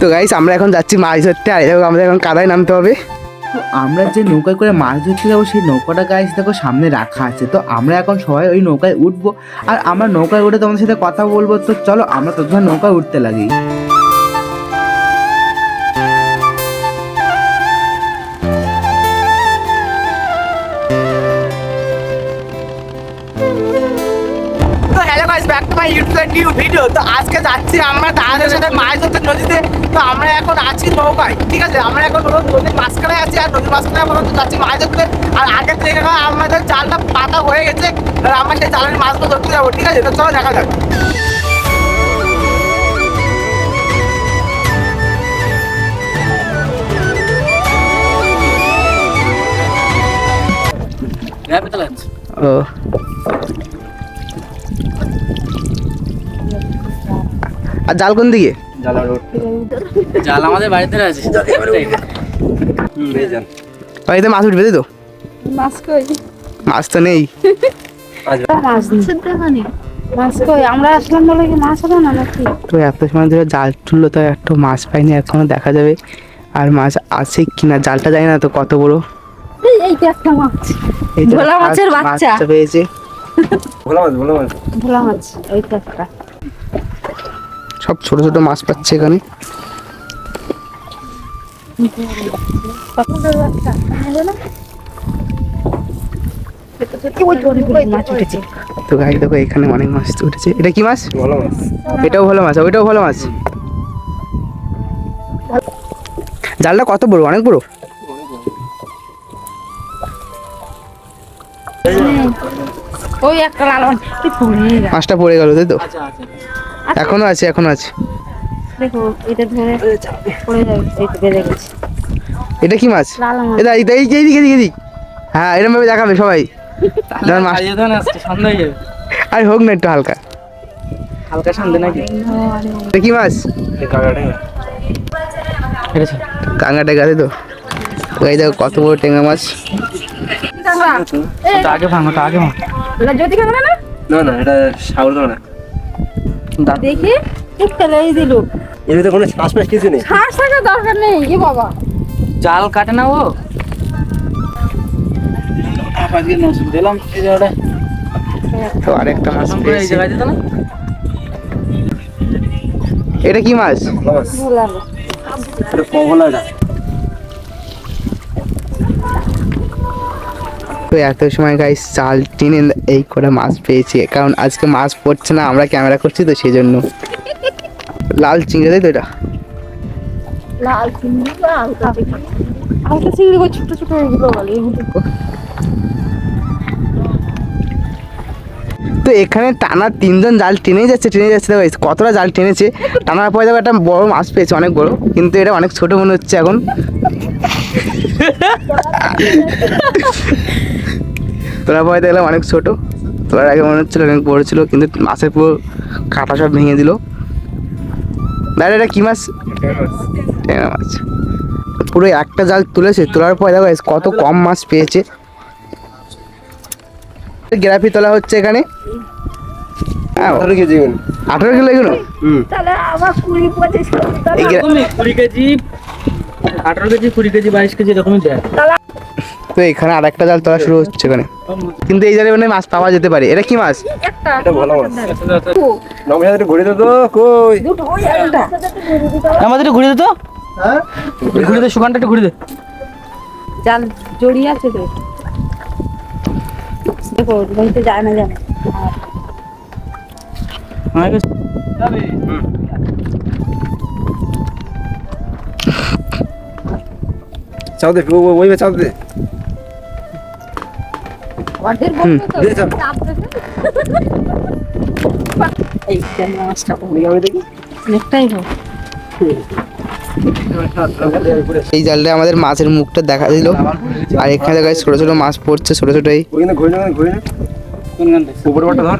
তো গাইস আমরা এখন যাচ্ছি মাছ ধরতে। আর দেখো, আমাদের এখন কাদায় নামতে হবে। তো আমরা যে নৌকায় করে মাছ ধরতে যাব, সেই নৌকাটা গাইস দেখো সামনে রাখা আছে। তো আমরা এখন সবাই ওই নৌকায় উঠবো। আর আমরা নৌকায় উঠে তোমাদের সাথে কথা বলব। তো চলো, আমরা তো তোমার নৌকায় উঠতে লাগি। নিউ ভিডিও তো আজকে যাচ্ছি আমরা দাদাদের সাথে মাছ ধরতে নদীতে। তো আমরা এখন আছি নৌকায় ঠিক আছে? আমরা এখন নদীর মাঝখানে আছি আর নদীর মাঝখানে এখন হচ্ছে যাচ্ছি মাছ ধরতে আর আগের থেকে আমাদের জালটা পাতা হয়ে গেছে আর আমরা সেই জালের মাছগুলো ধরতে যাব ঠিক আছে? তো চলো দেখা যাক। ও। আর জাল কোন দিকে? জাল আমাদের বাড়িতে আছে। বাড়িতে মাছ উঠবে তাই তো? মাছ কই? মাছ তো নেই। মাছ কই? আমরা আসলাম বলে কি মাছ হবে না নাকি? তো এত সময় ধরে জাল তুললো তো একটা মাছ পাইনি এখনও দেখা যাবে। আর মাছ আছে কিনা জালটা জানি না তো কত বড়। এই একটা মাছ। ভোলা মাছের বাচ্চা। মাছটা পেয়েছে। ভোলা মাছ ওইটা একটা। সব ছোট ছোট মাছ পাচ্ছে এখানে। তো গাই দেখো এখানে অনেক মাছ উঠেছে। এটা কি মাছ? এটাও ভালো মাছ ওইটাও ভালো মাছ। জালটা কত বড়? অনেক বড়? ওই একটা লাল মাছ মাছটা পড়ে গেল তাই তো? এখনও আছে এখনও আছে। দেখো এটা ধরে পড়ে যাবে এই তো বেড়ে গেছে। এটা কি মাছ? লাল মাছ। এটা এই দিক এদিক এদিক হ্যাঁ এরকম ভাবে দেখাবে সবাই। মাছ সন্ধ্যা হয়ে যাবে আর হোক না একটু হালকা। হালকা সন্ধ্যে নাকি? এটা কি মাছ? কাঙ্গা টেকা তাই তো তো। এই দেখো কত বড় টেঙ্গা মাছ। আগে ভাঙো আগে ভাঙো। যদি না না? না এটা সাগর না। দেখি ফেলেই দিল এর কোনো শ্বাস ফাস কিছু নেই? শ্বাস থাকার দরকার নেই এ বাবা? জাল কাটে না ও? আজকে দিলাম এই জায়গাটা তো আরেকটা মাছ এই জায়গায় দিত না? এটা কি মাছ? ভালো মাছ। এটা পগলা তো এত সময় গাইস চাল টেনে এই করে মাছ পেয়েছি কারণ আজকে মাছ পড়ছে না আমরা ক্যামেরা করছি তো সেই জন্য লাল চিংড়ি তাই তো এটা? লাল চিংড়ি হালকা হালকা চিংড়ি ছোট ছোট এগুলো বলে তো এখানে টানা তিনজন জাল টেনেই যাচ্ছে টেনে যাচ্ছে দেখো কতটা জাল টেনেছে। টানার পরে দেখো একটা বড় মাছ পেয়েছে অনেক বড় কিন্তু এটা অনেক ছোট মনে হচ্ছে এখন। তোলার পরে দেখলাম অনেক ছোট। তোলার আগে মনে হচ্ছিল অনেক বড় ছিল কিন্তু মাছের পুরো কাঁটা সব ভেঙে দিল। দাদা এটা কি মাছ? ট্যাংরা মাছ। পুরো একটা জাল তুলেছে তোলার পরে দেখো কত কম মাছ পেয়েছে। গ্রাফি তোলা হচ্ছে এখানে। হ্যাঁ, আঠারো কেজি গুণ আঠারো কিলো এগুলো? আঠারো কেজি কুড়ি কেজি বাইশ কেজি এরকমই দেয়। তো এখানে আর একটা জাল তোলা শুরু হচ্ছে এখানে। কিন্তু এই জালে মানে মাছ পাওয়া যেতে পারে। এটা কি মাছ? একটা। এটা ভালো মাছ। নমস্কার ঘুরে দে তো কই? আমাদের ঘুরে দে তো। ঘুরে দে সুগানটা একটু ঘুরে দে। জাল জড়িয়ে আছে তো। দেখো বলতে যায় না জানে। চাও দে ওই চাও দে। ওদের বলতো তো চাপ দেবে। এই যে মাছটা পড়ে যাবে দেখি। অনেকটাই হোক। এই জালটা আমাদের মাছের মুখটা দেখা দিল। আর এখানে দেখা ছোট ছোট মাছ পড়ছে ছোট ছোট এই ওইখানে ঘুরে না ঘুরে না কোন গান দেখছিস? উপরে বাটা ধর।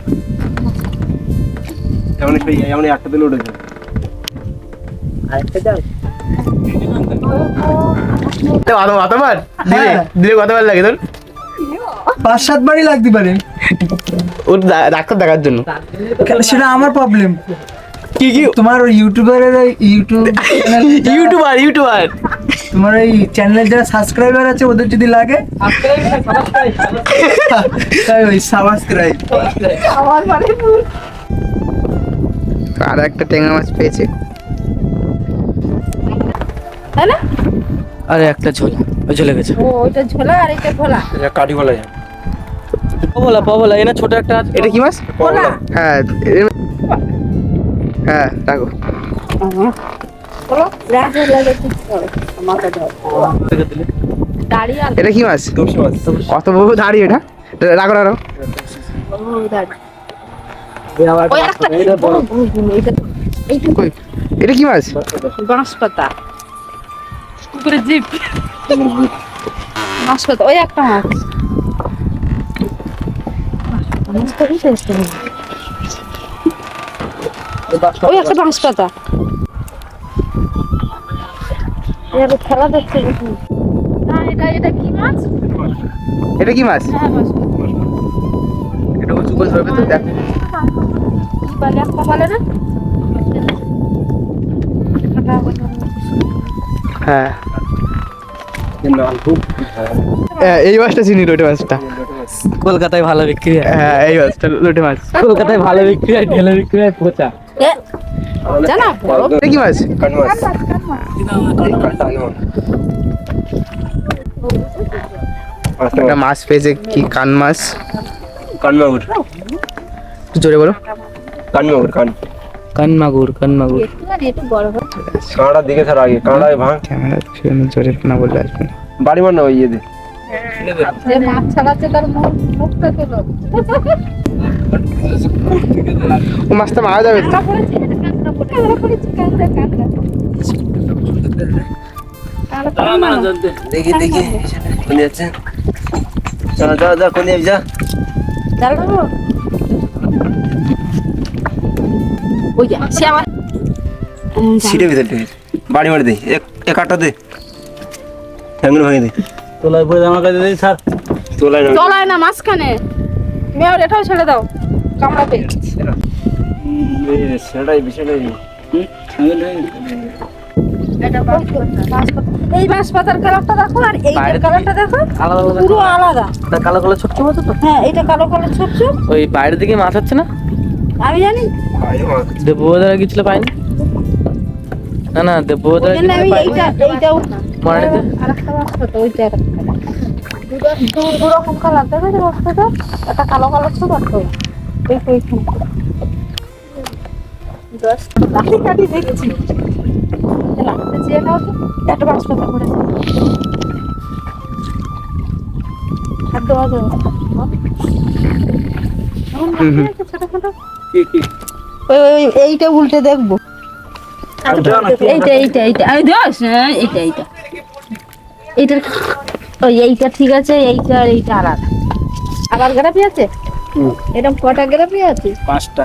এমন একটা এমন একটা দিলে উঠে যায়। ভালো কতবার দিলে দিলে কতবার লাগে তোর পাঁচ সাত বারই লাগতে পারে। ওর ডাক্তার দেখার জন্য। সেটা আমার প্রবলেম কি কি? তোমার ওই ইউটিউবারের ওই ইউটিউব ইউটিউবার ইউটিউবার তোমার ওই চ্যানেলের যারা সাবস্ক্রাইবার আছে ওদের যদি লাগে তাই ওই সাবস্ক্রাইব আমার মানে ভুল। আর একটা টেঙ্গা মাছ পেয়েছে। তাই না? আরে একটা ঝোল। ওই চলে গেছে। ও ওইটা ঝোলা আর এটা খোলা কাঠি বলা যায় পবলা পবলা এনে ছোট একটা এটা কি মাছ? হ্যাঁ হ্যাঁ রাখো এটা কি মাছ? কত বড় দাঁড়িয়ে এটা? রাখো রাখো এটা এটা কি মাছ? বাঁশ পাতা পুকুরে জিপ বাঁশ পাতা ওই একটা মাছ। ওই একটা বাঁশ পাতা। এর খেলা দেখতে এটা এটা কি মাছ? এটা কি মাছ? হ্যাঁ। এটা উঁচু করে ধরবে তো দেখ। কি বলে একটা বলে না হ্যাঁ। হ্যাঁ, এই মাছটা চিনি লোটে মাছটা। কলকাতায় ভালো বিক্রি হয়। হ্যাঁ এই মাছটা লোটে মাছ। কলকাতায় ভালো বিক্রি হয় ঢেলে বিক্রি হয় পচা। জানা কি মাছ? কাঠ মাছ। মাছ একটা মাছ পেয়েছে কি কান মাছ? কান মাগুর একটু জোরে বলো। কান মাগুর কান। কান মাগুর কান মাগুর একটুখানি একটু বড় হয় কাঁড়া দিকে ছাড়া আগে কাঁড়ায় ভাঙ। ক্যামেরা জোরে না বললে আসবে বাড়ি মার না ওই ইয়ে মাছ ছাড়াচ্ছে তার মুখটা তোলো মাছটা মারা যাবে। দেখি দেখি। কোনে যাচ্ছে যা যা যা কোনে যা। দাঁড়াবো ওই যা সে আবার ছিটে ভিতর বাড়ি মার দে। এক এক আটটা দে। ঠ্যাঙ্গুলো ভাঙে দে। তোলার পরে আমার কাছে দিই স্যার। তোলাই না চলায় না মাঝখানে। মেয়র এটাও ছেড়ে দাও কামড়াবে সেটাই বিষয়টাই। এই বাঁশ পাতার কালারটা দেখো আর এই কালারটা দেখো পুরো আলাদা। তা কালো কালো ছোট ছোট তো? হ্যাঁ এটা কালো কালো ছোট ছোট ওই বাইরে দিকে মাছ হচ্ছে না? আমি জানি। দেবদারা গেছিল পাইনি না না দেবদারা ওই জন্য এইটা এইটাও মনে নেই? আরেকটা বাঁশ পাতা ওইটা আরেকটা দু- দু- দু রকম কালার দেখো যে বাঁশ পাতা একটা কালো ছোট কাটি দেখছি। একটা দেওয়া যাবে ওই এইটা উল্টে দেখব। এইটা এইটা এইটা আমি দোষ হ্যাঁ এইটা এইটা। এইটার ওই এইটা ঠিক আছে এইটা এইটা আলাদা। আবার গ্রাফি আছে? এরকম কটা গ্রাফি আছে? পাঁচটা।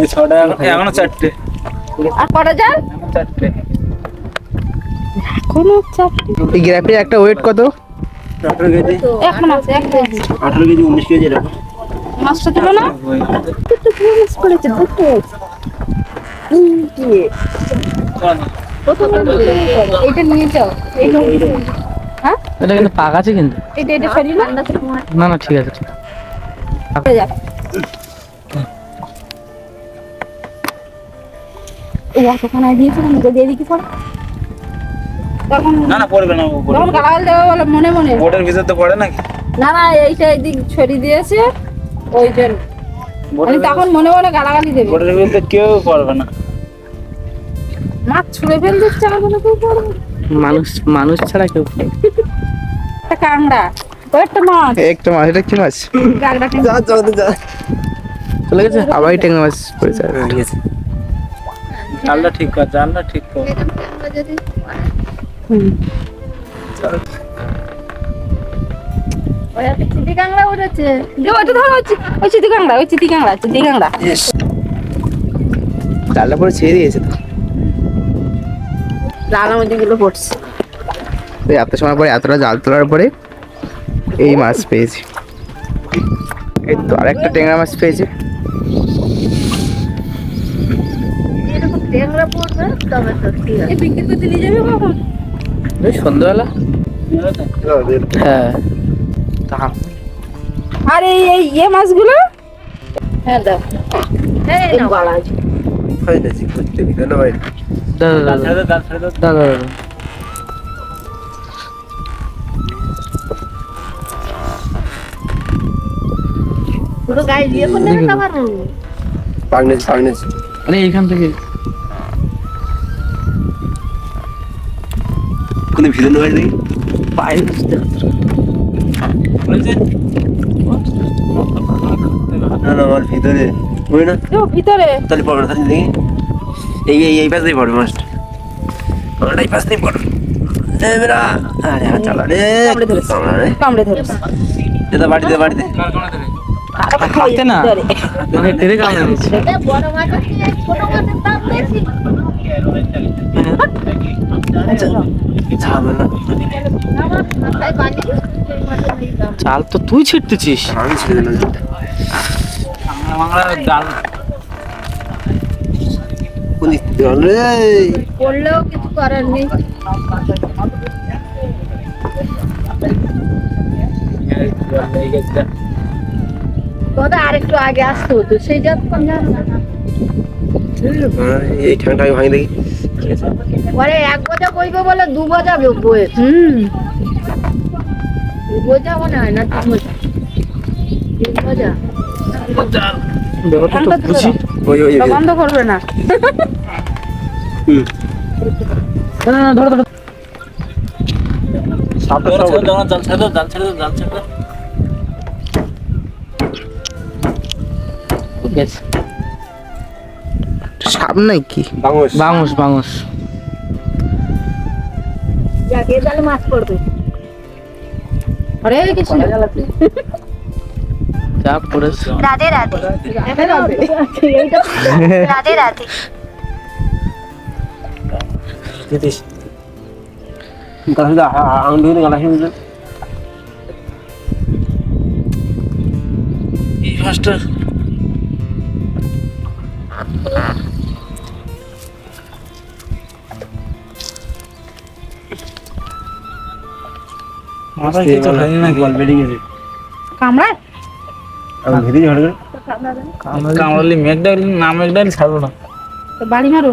এই ছটা এখনও চারটে। আর কটা যান চারটে। এখনও চারটে। এই গ্রাফের একটা ওয়েট কত? আঠারো কেজি। এখন আছে এক কেজি আঠারো কেজি উনিশ কেজি এরকম। মাছটা দিল না? দুটো মাছ পড়েছে দুটো। তিনটে নিয়ে যাও। হ্যাঁ? এটা কিন্তু পাক আছে কিন্তু। এটা এটা সরিয়ে না না না ঠিক আছে পড়ে। না না পড়বে না তখন গালাগাল দেওয়া বলে মনে মনে। ভিতর তো পড়ে নাকি? না না এইটা এদিক ছড়িয়ে দিয়েছে ওই জন্য। তখন মনে মনে গালাগালি দেবে। ভিতর কেউ পড়বে না। মাছ ছুঁড়ে ফেল দিচ্ছে আমার মনে কেউ পড়বে মানুষ মানুষ ছাড়া কেউ একটা কাংড়া একটা মাছ। একটা মাছ এটা কি মাছ? যা যা যা। চলে গেছে? আবার টেঙ্গা মাছ। ঠিক আছে জালটা ঠিক কর জালটা ঠিক কর। চিতি কাংড়া উঠেছে ধরো ওই চি- ওই চিতি কাংড়া ওই চিতি কাংড়া চিতি কাংড়া জালটা পরে ছেড়ে দিয়েছে তো। পড়ছে। তো এত সময় পরে এতটা জাল তোলার পরে এই মাছ পেয়েছি। এই তো আরেকটা টেঙ্গা মাছ পেয়েছি। ট্যাংরা পড়বে তবে তো ঠিক আছে। বিক্রি করতে নিয়ে যাবে কখন? ওই সন্ধ্যাবেলা। হ্যাঁ। আর এই এই ইয়ে মাছগুলো? হ্যাঁ দাও। হ্যাঁ এই নাও ভাই দাদা দাদা দাদা দাদা পুরো গায়ে দিয়ে করলে না। আরে থেকে। কোন বাইরে আসতে না না আমার ভিতরে। ওই না। ভিতরে? তাহলে তাহলে দেখি। এই এই এই পাশ দিয়ে পড়বে মাস্টার এই পাশ দিয়ে পড়বে আরে হাত চালা রে। কামড়া বাড়িতে বাড়িতে। না। মানে দিচ্ছে বড় মাছ ছোট মাছের দাম বেশি চাল তো তুই ছিটতেছিস। আমি ছেড়ে দিলাম। জাল কোন কিছু করার নেই। দাদা আরেকটু আগে আসতে হতো সেই যতক্ষণ এই ঠ্যাংটা ভাঙি দেখি পরে এক বোঝা বইবে বলে দু বোঝা বইয়ে হুম। দু বোঝা মনে হয় না তিন বোঝা। তিন বোঝা। ব্যাপারটা তো। বন্ধ করবে না। হুম। না না ধরো ধরো। জাল ছেড়ে দাও জাল ছেড়ে দাও জাল ছেড়ে দাও। সাপ নাই কি? বাংশ যাকে মাছ পড়বে। হরে কৃষ্ণ যা পড়েছে রাধে রাধে এইটা রাধে রাধে যেতিস গালা আঙুল দিয়ে গালা হিমে এই ফার্স্টটা মাথা কিছু হয়নি নাকি বল বেরিয়ে গেছে কামড়ায় ঝড় কামড়ালি মেঘ ডাকলি না মেঘ ডাকলি ছাড়বো না তো বাড়ি মারো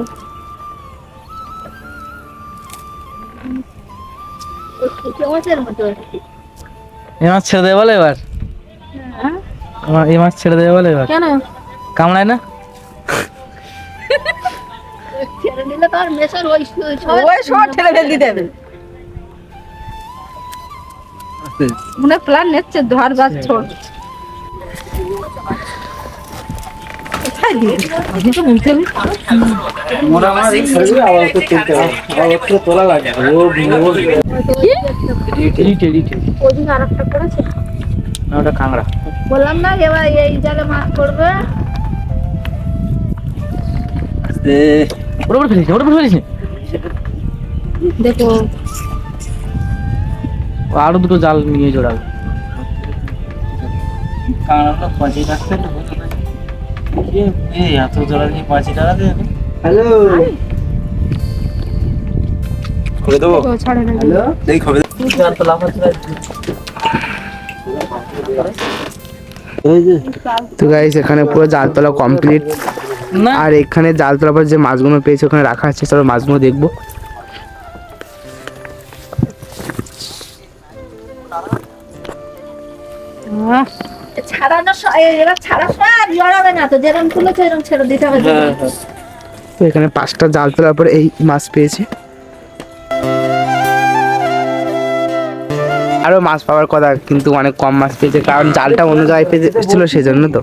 এই মাছ ছেড়ে দেবে বলে এবার হ্যাঁ? এই মাছ ছেড়ে দেবে বলে এবার কেন কামড়ায় না ছেড়ে দিলে তো আর মেশার ওই শর্ট দিতে হবে মনে প্ল্যান নিচ্ছে ধর গাছ ছোট এবার এই জালে মাছ করবে দেখো। আরও দুটো জাল নিয়ে জোড়াবে। এত টাকা দেবে হ্যালো। দেবো? তো ছাড়ে হ্যালো। দেখি খবে তো গাইস এখানে পুরো জাল তোলা কমপ্লিট আর এখানে জাল তোলার পর যে মাছগুলো পেয়েছে ওখানে রাখা আছে। চলো মাছগুলো দেখব। ছাড়ানো এবার ছাড়ার আর জড়াবে না তো যেরকম তুলেছে এরকম ছেড়ে দিতে হবে হ্যাঁ হ্যাঁ। তো এখানে পাঁচটা জাল তোলার পর এই মাছ পেয়েছে। আরও মাছ পাওয়ার কথা কিন্তু অনেক কম মাছ পেয়েছে কারণ জালটা অন্য জায়গায় পেয়েছিল সেজন্য তো।